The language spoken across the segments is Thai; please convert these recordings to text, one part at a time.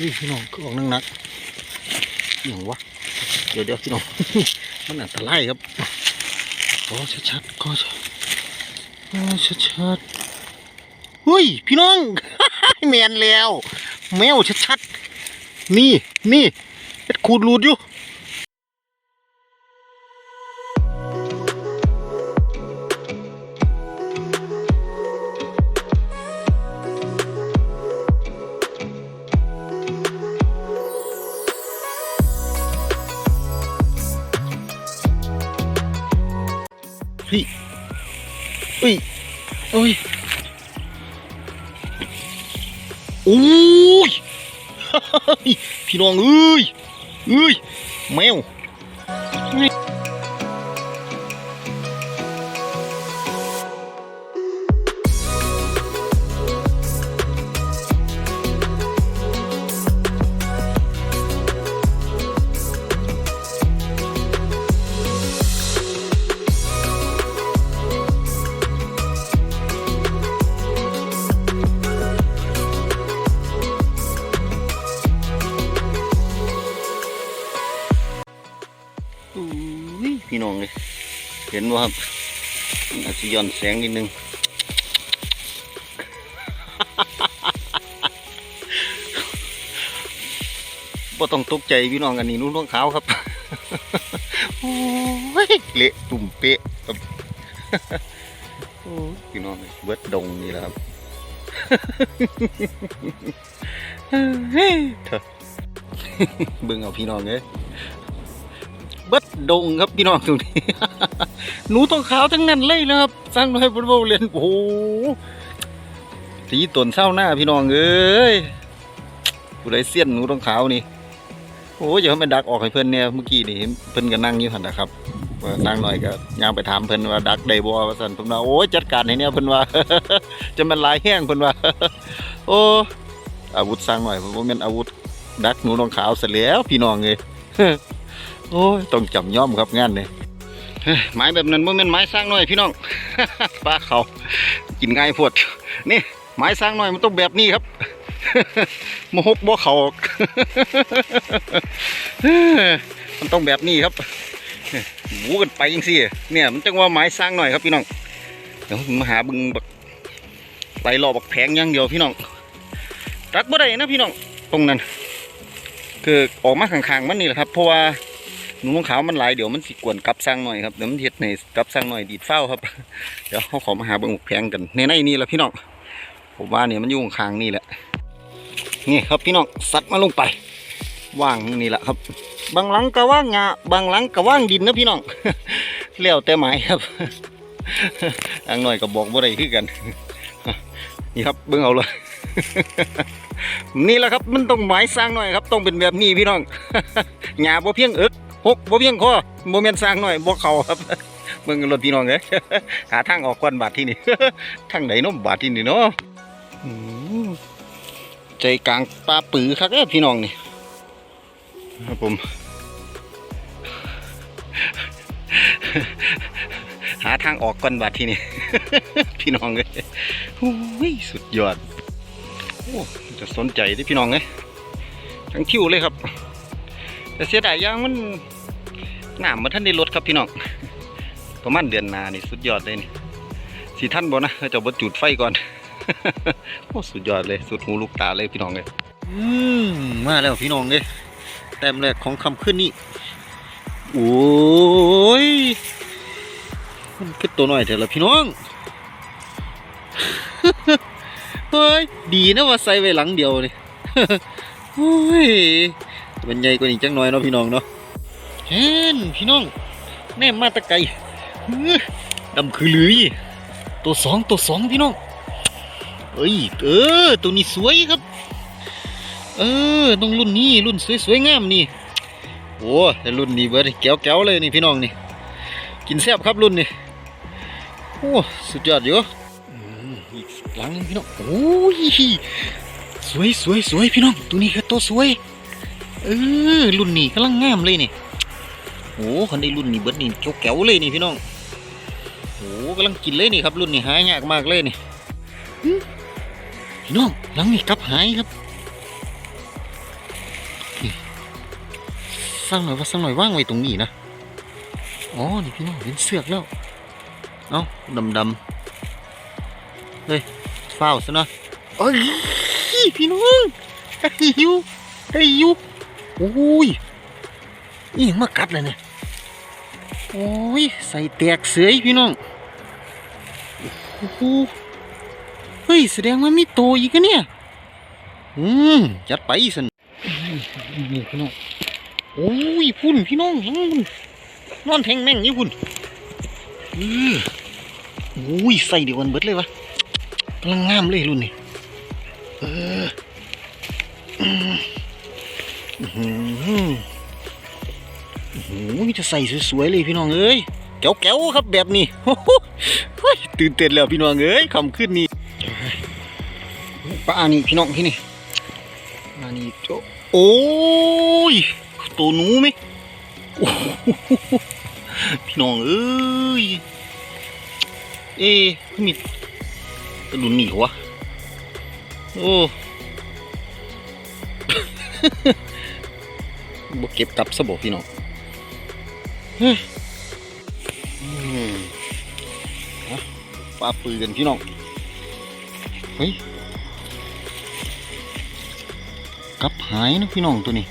นี่พี่น้องก็ออกนักนักอย่างวะเดี๋ยวเดี๋ยวพี่น้องมันอันตรายครับโอ้ชัดๆก็จะโอ้ชัดๆเฮ้ยพี่น้องแมนแล้ว แมวชัดๆนี่นี่เอ็ดขูดรูดอยู่ ฮ้ยอุ้ยอุ้ยโอ้ยพี่น้องเอ้ยเอ้ยแมว น้องเลยเห็นว่าครับอาจจะย้อนแสงนิดนึงบ่ต้องตกใจพี่น้องกันนี่นุ่นน้องขาวครับโอ้ยเละตุ่มเป๊ะครับพี่น้องเบิดดงนี่แหละครับเฮ้ยเถอะเบิ่งเอาพี่น้องเลย เบิดดงครับพี่น้องตรงนี้ หนูต้องขาวทั้งนั้นเลยนะครับสร้างให้บนโบเรียนโอ้โหสีตนเศร้าหน้าพี่น้องเอ้ยผู้ใดเสี้ยนหนูต้องขาวนี่โอ้ยอย่าให้มันดักออกให้เพิ่อนเนี่ยเมื่อกี้นี่เพิ่อนก็นั่งอยู่หั่นนะครับว่งหน่อยก็ย่างไปถามเพิ่อนว่าดักได้บ่ว่าซั่นเพิ่นว่าโอ้ยจัดการให้เนี่ยเพิ่อนว่าจะมันลายแห้งเพิ่อนว่า โอ้อาวุธสร้างหน่อยผมว่าแม่นอาวุธดักหนูน้องขาวเสร็จแล้วพี่น้องเลย โอ้ยต้องจำย่อมครับงานเนี่ยไม้แบบนั้นว่าแม่นไม้สร้างหน่อยพี่น้องปลาเขากินง่ายพวดนี่ไม้สร้างหน่อยมันต้องแบบนี้ครับมหกบ่เขามันต้องแบบนี้ครับหูกันไปยังสิเนี่ยมันจังว่าไม้สร้างหน่อยครับพี่น้องเดี๋ยวผมมาหาบึงบักไล่รอบักแผงย่างเดียวพี่น้องรักบ่ได้นะพี่น้องตรงนั้นคือออกมาข้างๆมันนี่แหละครับเพราะว่า หนูนงขาวมันหลายเดี๋ยวมันสิกวนกลับสร้างหน่อยครับเดี๋ยวมันเฮ็ดในกลับสร้างหน่อยดีดเฝ้าครับ เดี๋ยวเขาขอมาหาเบิ่งบักแผงกันในในนี่แหละพี่น้องผมว่าเนี่ยมันอยู่ข้างนี่แหละนี่ครับพี่น้องสัตว์มาลงไปว่างนี่แหละครับ บางหลังก็ว่างงาบางหลังก็ว่างดินนะพี่น้องแล้วแต่หมายครับอังหน่อยก็บอกบ่าอะได้คือกันนี่ครับเบิ่งเอาเลยนี่แหละครับมันต้องหมายสร้างหน่อยครับ ต้องเป็นแบบนี้พี่น้องหญ้าบ่เพียงเอิก หกบ่เพียงคอบ่แม่นสร้างหน่อยบ่เขาครับเบิ่งรถพี่น้องเอ้ยหาทางออกก่อนบาดที่นี่ทางไหนนาะบาดที่นี่เนาะใจกลางปลาปือครับเอ้พี่น้องนี่ครับผม หาทางออกก่อนบัดที่นี่พี่น้องเลยโอ้ยสุดยอดโอ้จะสนใจที่พี่น้องเลยทั้งคิวเลยครับ แต่เสียดายย่างมัน นามมาท่านได้ลดครับพี่น้อง ประมาณเดือนนานี่สุดยอดเลยนี่สีท่านบ่นะเราจะบดจุดไฟก่อน โอ้สุดยอดเลยสุดหูลูกตาเลยพี่น้องเลยอืมมาแล้วพี่น้องเลยแต้มแรกของคำขึ้นนี่โอ้ยมันขึ้นตัวหน่อยเถอะละพี่น้องเฮ้ยดีนะว่าใส่ไว้หลังเดียวนี่โอ้ยมันใหญ่กว่านี้จังหน่อยเนาะพี่น้องเนาะ เห็นพี่น้อง แน่มาตะไกลอื้อดำคือหลือตัวสองตัวสองพี่น้อง เอ้ยเออตัวนี้สวยครับ เออต้องรุ่นนี้รุ่นสวยๆงามนี่โอ้แต่รุ่นนี้เบิดแก้วๆเลยนี่พี่น้องนี่ กินแซ่บครับรุ่นนี้โอ้สุดยอดอยู่อืมอีกหลังพี่น้องโอ้ยสวยสวยสวยพี่น้องตัวนี้คือตัวสวยเออรุ่นนี้กำลังงามเลยนี่ โอ้คนได้รุ่นนี้เบิดนี่แก้วๆเลยนี่พี่น้องโอ้กำลังกินเลยนี่ครับรุ่นนี้หายากมากเลยนี่พี่น้องหลังนี่กลับหายครับสร้างหน่อยว่าสร้างหน่อยว่างไว้ตรงนี้นะอ๋อนี่พี่น้องเป็นเสือกแล้วเอ้าดำดำๆเฮ้ยฝ้าวซะหนะเอ้ยพี่น้องได้อยู่ได้อยู่โอ้ย นี่ยังมากัดเลยเนี่ยโอ้ยใส่แตกเสือยพี่น้องโอ้โหเฮ้ยแสดงว่ามีโตอีกอะเนี่ยอืมจัดไปสันนี่พี่น้องโอ้ยพุ่นพี่น้องยังพุ่นนอนแทงแม่งอยู่พุ่นอือโอ้ยใส่เดียวกันเบิดเลยวะกำลังงามเลยรุ่นนี้เอออืม โอ้โหมีแต่ใส่สวยๆเลยพี่น้องเอ้ยแก้วๆครับแบบนี้โอ้ตื่นเต้นแล้วพี่น้องเอ้ยคำขึ้นนี่ป้านี่พี่น้องที่นี่อันนี้โจโอ้ยตัวหนูไหมพี่น้องเอ้ยเอ๊ะมีกระดุนหนีวะโอ้บ่เก็บกลับซะบ่พี่น้อง ปลาปืนกันพี่น้อง เฮ้ยกับหายนะพี่น้องตัวนี้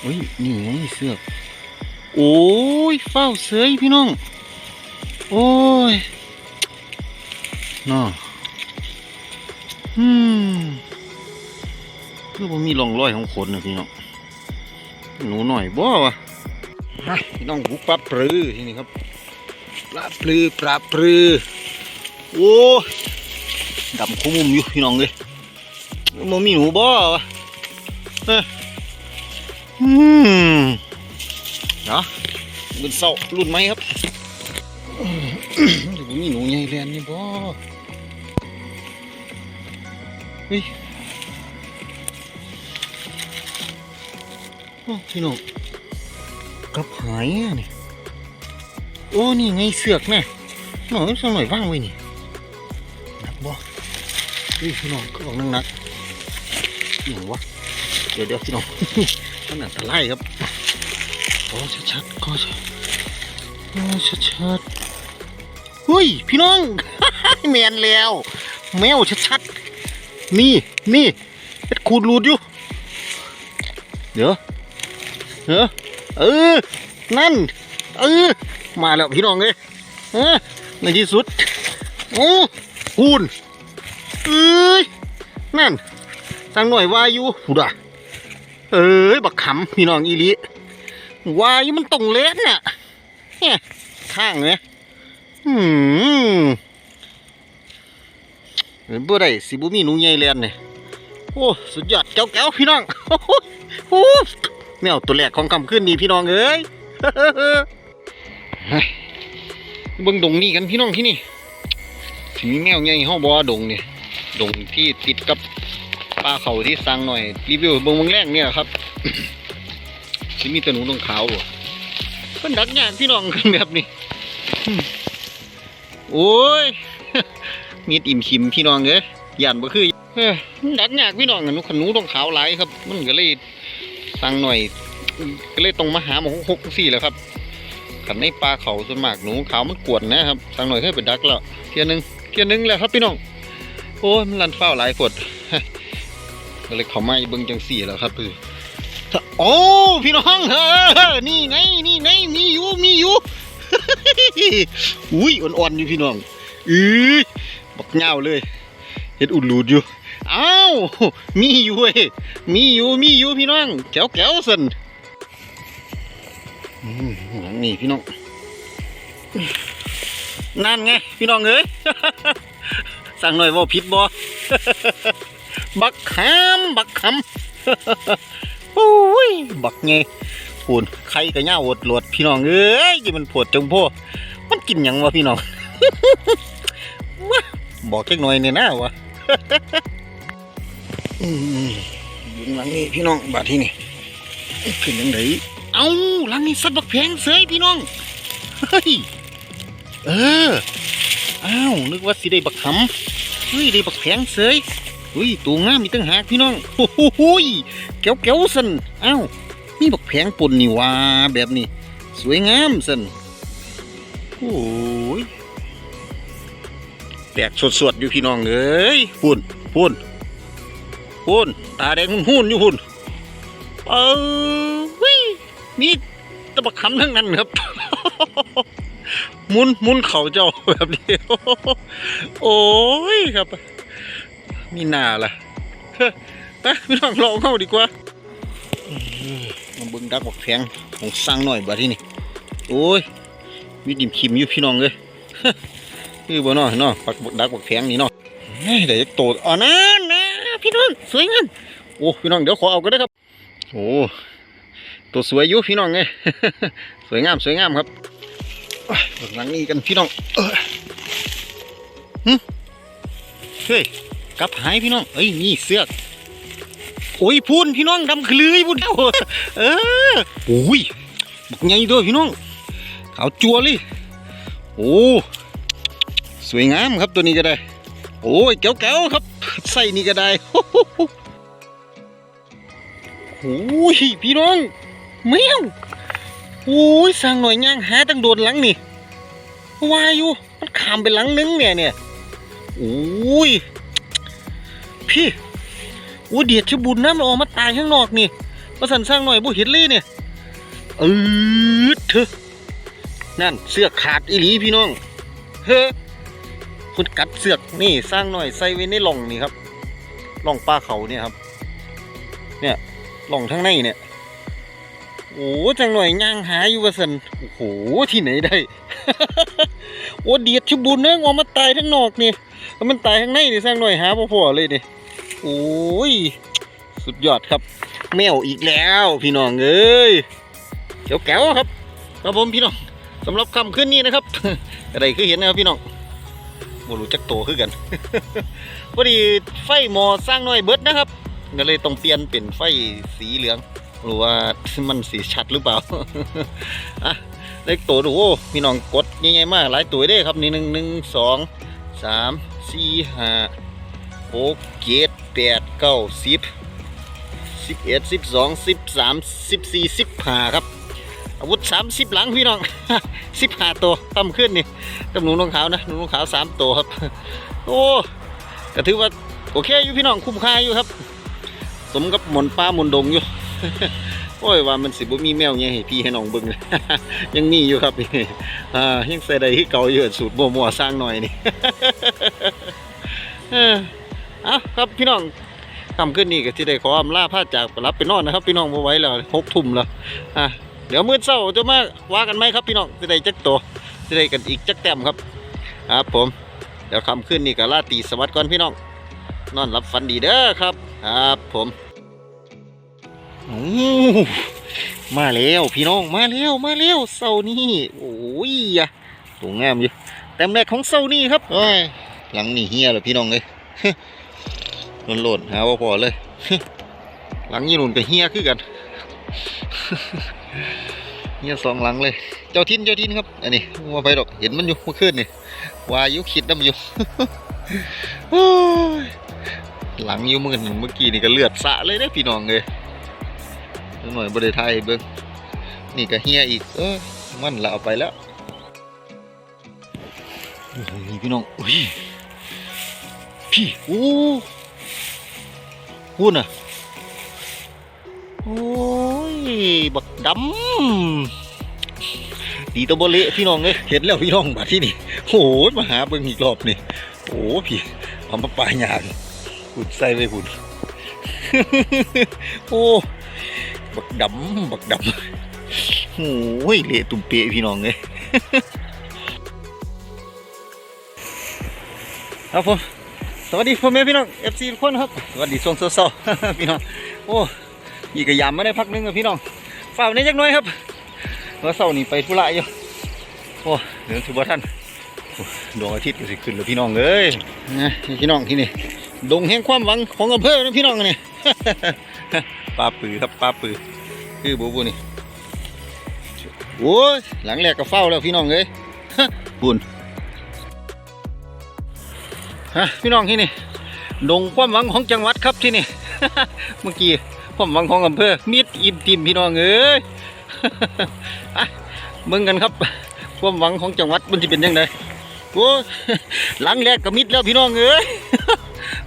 เฮ้ย นี่ไงเสือก โอ้ยเฝ้าเสยพี่น้อง โอ้ยน่าอืมคือผมมีร่องรอยของขนนะพี่น้องหนูหน่อยบ่วะ พี่น้องบุกปลาปลือที่นี่ครับปลาปลือปลาปลือโอ้ดำคุ้มุมอยู่พี่น้องเลยมันมีหนูบ่วะอืมเนาะเป็นเสารุ่นไหมครับเดี๋ยวมีหนูใหญ่แลนนี่บ่เฮ้ยพี่น้อง กับหายอะนี่โอ้นี่ไงเสือกแน่หน่อยสักหน่อยว่างไว้นี่หนักบ่พี่น้องก็บอกนักนักอย่างวะเดี๋ยวเดี๋ยวพี่น้องมันอันตรายครับโอ้ชัดๆก็ชัดโอ้ชัดๆเฮ้ยพี่น้องแมนแล้ว แมวชัดๆนี่นี่เป็ดขูดรูดอยู่เดี๋ยวเออ เออ นั่น เออ มาแล้วพี่น้องเลยเออในที่สุด โอ้คูณเอ้ย นั่นสั่งหน่อยวายุหูด่ะเอ้ย บักขำพี่น้องอีลีวายมันตรงเละเนี่ยเนี่ยข้างเนี่ยอืมเห็นบ่ได้สิบุมีหนูใหญ่เลียนเนี่ยโอ้ สุดยอดแก้วๆพี่น้อง โอ้โหโอ้ แมวตัวแรกของคำขึ้นนี่พี่น้องเอ้ยเบิ่งดงนี่กันพี่น้องที่นี่สิมีแมวใหญ่ห้องบ่ดงเนี่ยดงที่ติดกับปลาเขาที่สั่งหน่อยรีวิวเบิ่งเบิ่งแรกเนี่ยครับสิมีต่หนูตรงขาวบ่เพิ่นดักยากพี่น้องกันแบบนี้โอ้ยมีดอิ่มขิมพี่น้องเอ้ยหยานบ่คือเอ้ยมันดักยากพี่น้องอะหนูขนูตรงขาวหลายครับ มันก็เลย สั่งหน่อยก็เลยต้องมาหาหมอหกสี่แล้วครับขันในปลาเขาส่วนมากหนูขาวมันกวนนะครับสั่งหน่อยเคยไปดักแล้วเทียหนึงเทียหนึงแล้วครับพี่น้องโอ้ยมันลันเฝ้าหลายกดก็เลยเขาไมาเบิ่งจังสี่แล้วครับคือโอ้พี่น้องเออนี่ไงนี่ไงมีอยู่มีอยู่อุ้ยอ่อนๆอยู่พี่น้องอือบักเงาเลยเห็ดอุดหลูดอยู่ อ้าวมีอยู่เว้ยมีอยู่มีอยู่พี่น้องแก้วแก้วสันหลังนี่พี่น้องนั่นไงพี่น้องเอ้ยสั่งหน่อยว่าผิดบ่บักขามบักขำโอ้ยบักไงพูนใครก็ย่าอดหลดพี่น้องเอ้ยที่มันปวดจังพ่อมันกินหยังวะพี่น้องบอกแค่หน่อยเนี่ยนะวะ อืมหลังนี้พี่น้องบาดที่นี่ขึ้นยังไงเอาหลังนี้สัตว์บักแพงเสยพี่น้องเฮ้ยเอออ้าวนึกว่าสิได้บักขำเฮ้ยได้บักแพงเสยอุ้ยตัวงามมีตั้งหากพี่น้องโอ้โหยแก้วแก้วสันอ้าวมีบักแพงปนนี่ว่าแบบนี้ สวยงามสันโอ้ยแตกสดๆอยู่พี่น้องเอ้ยพุ่นพุ่น พุ่นตาแดงหุ่นๆอยู่พุ่นเออวิมีตะบักคำทั้งนั้นครับ มุนมุนเขาเจ้าแบบนี้โอ้ยครับ มีหน้าล่ะไปพี่น้องลองเข้าดีกว่ามาบิ่งดักบักแพงของสร้างหน่อยบ่ที่นี่โอ้ยมีดิมคิมอยู่พี่น้องเลยคือบ่นาะเนาะปักดักบักแพงนี่เนาะเฮ้ยเดี๋ยวจะโตอ๋อนั่นนะ พี่น้องสวยงามโอ้พี่น้องเดี๋ยวขอเอาก็ได้ครับ โอ้ตัวสวยอยู่พี่น้องไงสวยงามสวยงามครับหลังนี้กันพี่น้องเอ้ยหึเฮ้ยกลับหายพี่น้องเอ้ยนี่เสือกโอ้ยพูนพี่น้องดำคลือพูนเอาเอโอ้ยบักใหญ่ด้วยพี่น้องขาวจัวเลยโอ้สวยงามครับตัวนี้ก็ได้ โอ้ยแก้วๆครับ ใส่นี่ก็ได้โอ้ยพี่น้องแมวโอ้ยสั่งหน่อยย่างหาตั้งโดนหลังนี่วายอยู่มันขามไปหลังนึงเนี่ยเนี่ยโอ้ยพี่โอ้เดียดชะบุญน้ำมันออกมาตายข้างนอกนี่มาสั่นสร้างหน่อยบุเห็นเลยเนี่ยเออเถอะนั่นเสื้อขาดอีหลีพี่น้องเฮ้อ คุณกัดเสือกนี่สร้างหน่อยใส่ไว้ในหล่องนี่ครับหล่องป้าเขาเนี่ยครับ เนี่ยหล่องทั้งในเนี่ยโอ้จังหน่อยย่างหาอยู่ว่าสันโอ้โหที่ไหนได้ โอ้เดียดชะบุญเนื้อออมาตายทั้งนอกนี่แล้วมันตายข้งในนี่สร้างหน่อยหาพ่อพอเลยนี่โอ้ยสุดยอดครับ แมวอีกแล้ว พี่น้องเอ้ยเขียวแก้วครับครับผมพี่น้องสำหรับคำขึ้นนี้นะครับอะไรคือเห็นนะครับพี่น้อง บ่รู้จักโตคือกันพอดีไฟหมอสร้างน่อยเบิดนะครับก็เลยต้องเปลี่ยนเป็นไฟสีเหลืองหรือว่ามันสีชัดหรือเปล่าอะเลขตัวดูโอ้พี่น้องกดยังไงมากหลายตัวเด้ครับนี่หนึ่งหนึ่งสองสามสี่ห้าหกเจ็ดแปดเก้าสิบสิบเอ็ดสิบสองสิบสามสิบสี่สิบห้าครับ อาวุธสามสิบหลังพี่น้องสิบห้าตัวตั้มขึ้นนี่กับหนูนงขาวนะหนูนงขาวสามตัวครับ โอ้ก็ถือว่าโอเคอยู่พี่น้องคุ้มค่าอยู่ครับ สมกับหมนป้าหมนดงอยู่โอ้ยว่ามันสิบ่มีแมวยังให้พี่ให้น้องเบิ่งเลยยังมีอยู่ครับอ่ายังใส่ได้ที่เก่าอยู่สูตรมัวๆสร้างหน่อยนี่เออเอาครับพี่น้องคำขึ้นนี่ก็ที่ได้ขออำลาพาจากรับไปนอนนะครับ พี่น้องมาไว้แล้วหกทุ่มแล้วอะ เดี๋ยวมื้อเช้าจะมาว่ากันไหมครับพี่น้องจะได้จักตัวจะได้กันอีกจักแต้มครับครับผมเดี๋ยวคำขึ้นนี่ก็ลาตีสวัสดิ์ก่อนพี่น้อง นอนรับฝันดีเด้อครับครับผมโอ้มาแล้วพี่น้องมาแล้วมาแล้วเสาร์นี้โอ้ยอะตัวงามอยู่แต้มแรกของเสาร์นี้ครับโอ้ยหลังนี่เฮียเลยพี่น้องเลยโหล่นๆหาว่าพอเลย หลังยี่หนุนกับเฮียคือกัน เฮียสองหลังเลย เจ้าทินเจ้าทินครับ อันนี้มาไปดอก เห็นมันอยู่เมื่อคืนนี่วายุคิดน้ำอยู่หลังอยู่มือหนึ่งเมื่อกี้นี่ก็เลือดสะเลยนะพี่น้องเลยหน่อยบริไทยเบิ้งนี่ก็เฮียอีก เออมันละเอาไปแล้วโอ้โหนี่พี่น้องอุ้ยพี่โอ้พูดน่ะ โอ้ย บักดำ ดีตัวบเละพี่น้องเลยเห็นแล้วพี่น้องมาที่นี่โอ้ยมาหาเบิ่งอีกรอบนี่ โอ้พี่เอามาปลายยางหุ่นใส่ไว้หุ่นโอ้ บักดำ บักดำโอ้ยเละตุ่มเปะพี่น้องเลยครับผมสวัสดีพ่อแม่พี่น้อง FC ทุกคนครับ สวัสดีช่วงเช้าๆพี่น้อง โอ้ ยี่กระยำไม่ได้พักนึงครับพี่น้องฝ่ากนี้จักน้อยครับเมื่อเช้านี่ไปธุระอยู่โอ้เดี๋ยวถือว่าท่านดวงอาทิตย์ก็สิขึ้นแล้วพี่น้องเอ้ยนะพี่น้องที่นี่ดงแห่งความหวังของอำเภอนะพี่น้องนี่ปลาปือครับปลาปือคือบูบูนี่โอ้ยหลังแรกก็เฝ้าแล้วพี่น้องเอ้ยบุญฮะพี่น้องที่นี่ดงความหวังของจังหวัดครับที่นี่เมื่อกี้ ความหวังของอำเภอมิดอิ่มติมพี่น้องเอ้ยเบิ่งกันครับ ความหวังของจังหวัดมันจะเป็นยังไงโอ้หลังแรกก็มิดแล้วพี่น้องเอ้ย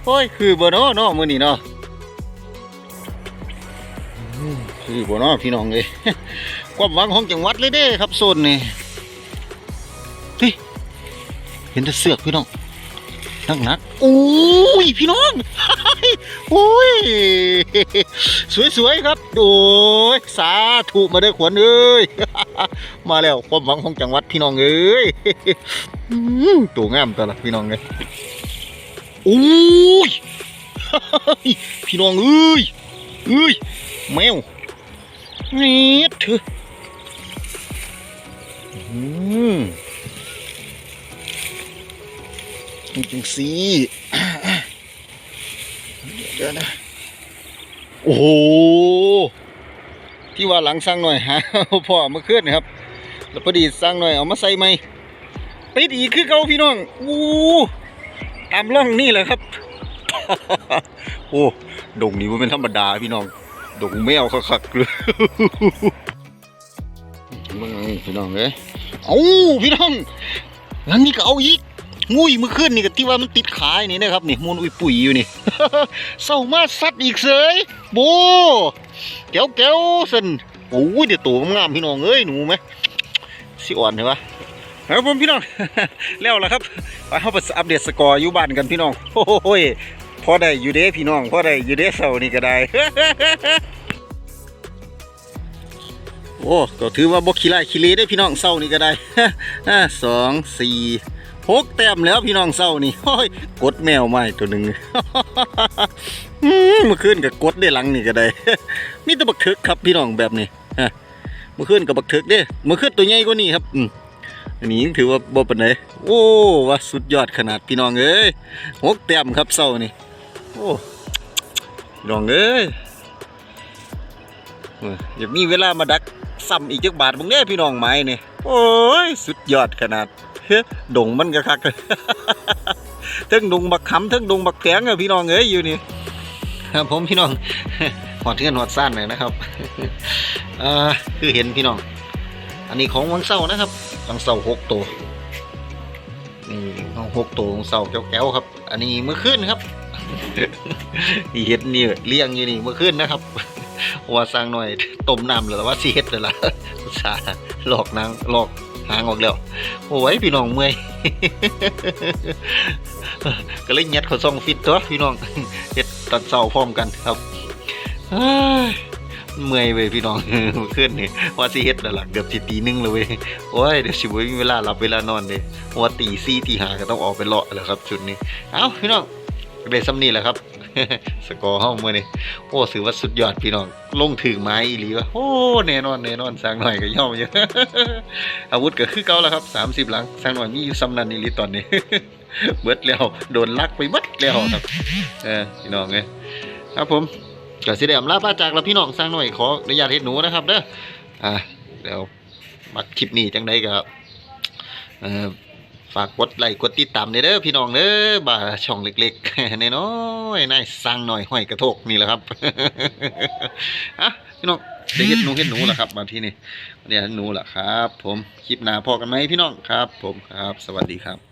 โอ้ยคือบ่เนาะเนาะมื้อนี้เนาะคือบ่เนาะพี่น้องเอ้ยความหวังของจังหวัดเลยเด้ครับโซนนี่เฮ้ยเห็นแต่เสือกพี่น้องนักหนักโอ้ยพี่น้อง อ้ยสวยๆครับโอ้ยสาธุมาเด้ขวัญเอ้ยมาแล้วความหวังของจังหวัดพี่น้องเอ้ยตัวงามตัวละพี่น้องเอ้ยโอ้ยพี่น้องเอ้ยเอ้ยแมวเนี่เถออืมจริงๆสิ เดี๋ยวนะโอ้โหที่ว่าหลังสร้างหน่อยฮะพ่อมาเคลื่อนนะครับ แล้วพอดีสร้างหน่อยเอามาใส่ไหมติดอีกคือเก่าพี่น้องอู้ตามร่องนี่แหละครับ โอ้ดงนี้มันเป็นธรรมดาพี่น้องดงแมวคักๆเลยมึงพี่น้องเอ้ยเอาพี่น้องงั้นนี่ก็เอาอีก งุ้ยมื่อคืนนี่ก็ที่ว่ามันติดขายนี่นะครับนี่มูลอุยปุ๋ยอยู่นี่เศร้ามาสัตว์อีกเสยโบแก้วแก้วสันโอ้ยเดี๋ยวตัวงามพี่น้องเอ้ยหนูไหมสิอ่อนเหรอวะครับผมพี่น้องแล้วล่ะครับไปเข้าไปอัปเดตสกอร์อยู่บ้านกันพี่น้องโอ้ยพอได้อยู่เด้พี่น้องพอได้อยู่เด้เสาร์นี่ก็ได้โอ้ก็ถือว่าบกขี้ไล่ขี้เลได้พี่น้องเศร้านี่ก็ได้สองสี่ หกแต้มแล้วพี่น้องเศร้านี่โอ้ยกดแมวไม้ตัวหนึ่งเมื่อคืนก็กดได้หลังนี่ก็ได้มีแต่บักเถิกครับพี่น้องแบบนี้ฮะเมื่อคืนกับบักเถิกเด้เมื่อคืนตัวใหญ่กว่านี้ครับอือันนี้ถือว่าบ่ปานใดโอ้ว่าสุดยอดขนาดพี่น้องเอ้ยหกแต้มครับเศร้านี่โอ้พี่น้องเอ้ยเอออยากมีเวลามาดักซ้ำอีกจักบาทมึงเด้พี่น้องไม้นี่ยโอ้ยสุดยอดขนาด ดงมันก็คักทั้งดงบักขำทั้งดงบักแข็งอะพี่น้องเอ้ยอยู่นี่ครับผมพี่น้องหอดเทือนหอดซ่านหน่อยนะครับอ่อคือเห็นพี่น้อง อันนี้ของวังเศร้านะครับวังเศร้าหกตัวนี่ของหกตัววังเศร้าแก้วครับ อันนี้เมื่อคืนครับเห็ดนี่เลี้ยงอยู่นี่เมื่อคืนนะครับว่าสร้างหน่อยต้มน้ำหรือว่าสีเห็ดเลยล่ะสาหลอกนางหลอก หางออกแล้ว โอ้ยพี่น้องเมื่อยก็เลยยัดเขาซองฟิตตัวพี่น้องเฮ็ดตอนเช้าพร้อมกันครับเมื่อยเว้ยพี่น้องเมื่อคืนนี่ว่าสิเฮ็ดแล้วล่ะเกือบสิตีนึงเลยเว้ยโอ้ยเดี๋ยวสิบ่มีเวลาหลับเวลานอนเด้ว่าตีสี่ตีหาก็ต้องออกไปเลาะแล้วครับ ชุดนี้ เอ้าพี่น้องได้ซ้ำนี่แหละครับ สกอร์เฮามื้อนี้โอ้ถือว่าสุดยอดพี่น้องลงถึงไม้อีหลีวะโอ้แน่นอนแน่นอนสร้างหน่อยก็ย่อมอยู่อาวุธก็คือเก่าแล้วครับ30หลังสร้างหน่อยมีอยู่ซ้ำนันอีหลีตอนนี้เบิดแล้วโดนลักไปเบิดแล้วครับเออพี่น้องเอ้ยครับผมก็สิได้อำลาป้าจากแล้วพี่น้องสร้างหน่อยขออนุญาตเฮ็ดหนูนะครับเด้ออ่าเดี๋ยวมักคลิปนี้จังไดก็เออ ฝากกดไลค์กดติดตามเด้อพี่น้องเด้อบ่าช่องเล็กๆน้อยๆนายสร้างหน่อยห้อยกระโทกนี่แหละครับอะพี่น้องได้เฮ็ดหนูเฮ็ดหนูแล้วครับมาที่นี่เนี่ยหนูละครับ ผมคลิปหน้าพอกันไหมพี่น้องครับ ผมครับ สวัสดีครับ